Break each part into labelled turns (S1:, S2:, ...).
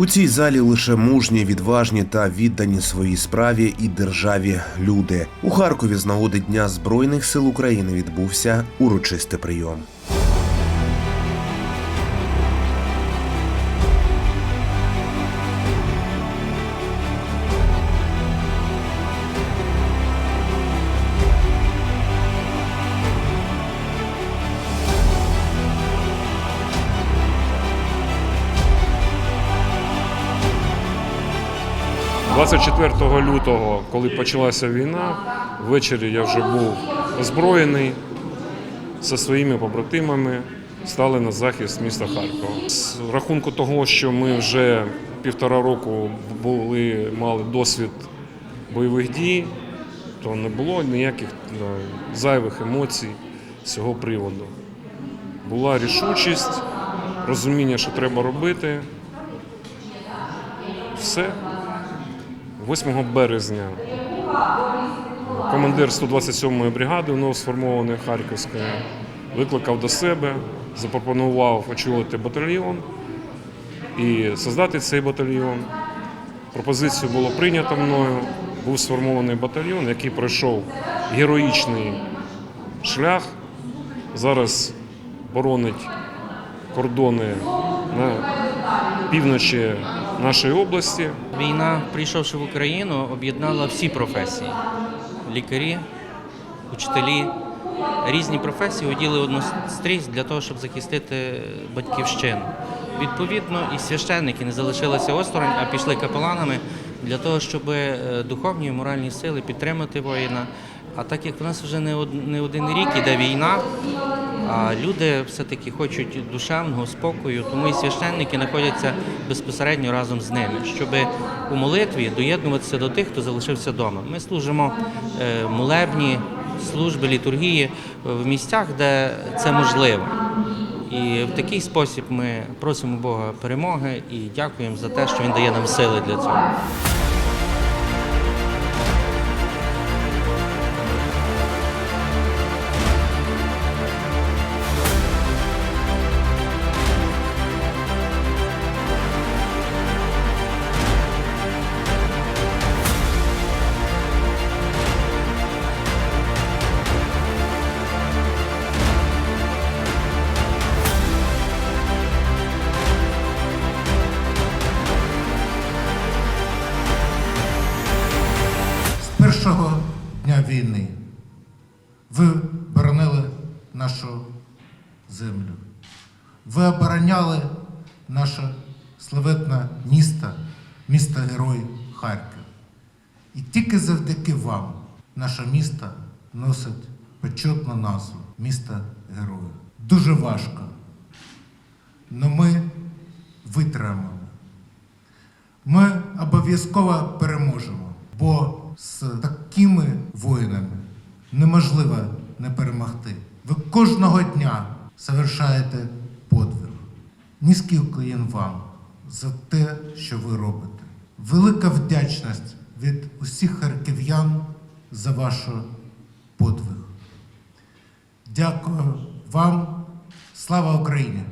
S1: У цій залі лише мужні, відважні та віддані своїй справі і державі люди. У Харкові з нагоди Дня Збройних сил України відбувся урочистий прийом.
S2: – 24 лютого, коли почалася війна, ввечері я вже був озброєний зі своїми побратимами, стали на захист міста Харкова. З рахунку того, що ми вже півтора року були, мали досвід бойових дій, то не було ніяких е, зайвих емоцій з цього приводу. Була рішучість, розуміння, що треба робити. Все. 8 березня командир 127-ї бригади новосформованої Харківської викликав до себе, запропонував очолити батальйон і создати цей батальйон. Пропозицію було прийнято мною. Був сформований батальйон, який пройшов героїчний шлях. Зараз боронить кордони на півночі нашої області.
S3: Війна, прийшовши в Україну, об'єднала всі професії: лікарі, учителі, різні професії оділи однострій для того, щоб захистити батьківщину. Відповідно, і священники не залишилися осторонь, а пішли капеланами для того, щоб е, духовні і моральні сили підтримати воїна. А так як в нас вже не один рік іде війна, а люди все-таки хочуть душевного спокою, тому і священники знаходяться безпосередньо разом з ними, щоб у молитві доєднуватися до тих, хто залишився вдома. Ми служимо е, молебні служби, літургії в місцях, де це можливо. І в такий спосіб ми просимо Бога перемоги і дякуємо за те, що Він дає нам сили для цього.
S4: Дня війни ви боронили нашу землю. Ви обороняли наше славетне місто, місто Герой Харків. І тільки завдяки вам наше місто носить почетну назву місто Героїв. Дуже важко. але ми витримали. Ми обов'язково переможемо, бо з такими воїнами неможливо не перемогти. Ви кожного дня совершаєте подвиг. Низький уклін вам за те, що ви робите. Велика вдячність від усіх харків'ян за ваш подвиг. Дякую вам. Слава Україні!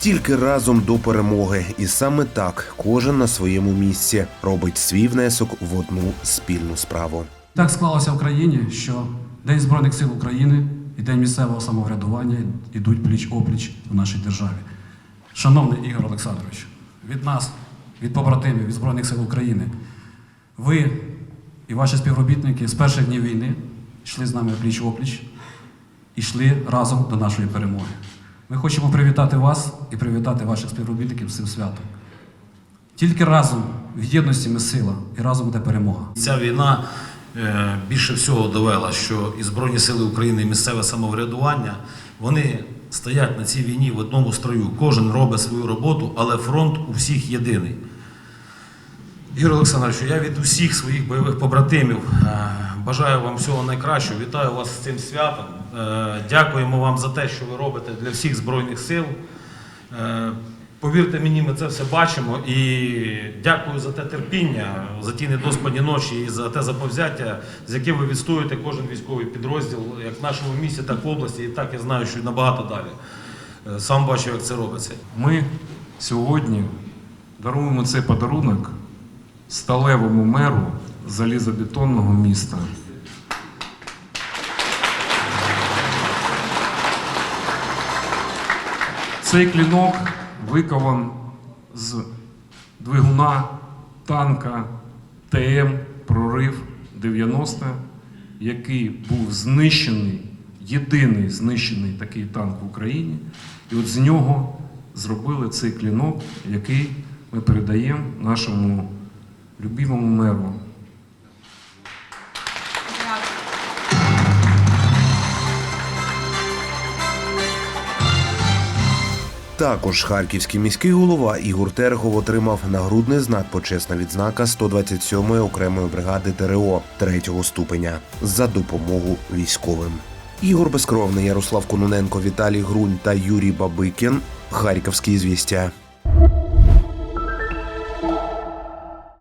S1: Тільки разом до перемоги, і саме так кожен на своєму місці робить свій внесок в одну спільну справу.
S5: Так склалося в країні, що День Збройних сил України і День місцевого самоврядування йдуть пліч опліч в нашій державі. Шановний Ігор Олександрович, від нас, від побратимів, від Збройних сил України, ви і ваші співробітники з перших днів війни йшли з нами пліч опліч і йшли разом до нашої перемоги. Ми хочемо привітати вас і привітати ваших співробітників з цим святом. Тільки разом в єдності ми сила і разом буде перемога.
S6: Ця війна е, більше всього довела, що і Збройні Сили України, і місцеве самоврядування вони стоять на цій війні в одному строю. Кожен робить свою роботу, але фронт у всіх єдиний. Ігор Олександрович, я від усіх своїх бойових побратимів е, бажаю вам всього найкращого. Вітаю вас з цим святом. Е, Дякуємо вам за те, що ви робите для всіх Збройних сил. Е, Повірте мені, ми це все бачимо і дякую за те терпіння, за ті недоспані ночі і за те заповзяття, з яким ви відстоюєте кожен військовий підрозділ, як в нашому місті, так в області, і так я знаю, що набагато далі. Е, Сам бачу, як це робиться.
S5: Ми
S2: Сьогодні даруємо цей подарунок сталевому меру залізобетонного міста. Цей клінок викован з двигуна танка ТМ Прорив 90, який був знищений, єдиний знищений такий танк в Україні. І от з нього зробили цей клінок, який ми передаємо нашому любимому меру.
S1: Також харківський міський голова Ігор Терехов отримав нагрудний знак почесна відзнака 127-ї окремої бригади ТРО 3-го ступеня за допомогу військовим. Ігор Безкровний, Ярослав Кононенко, Віталій Грунь та Юрій Бабикін. Харківські звістя.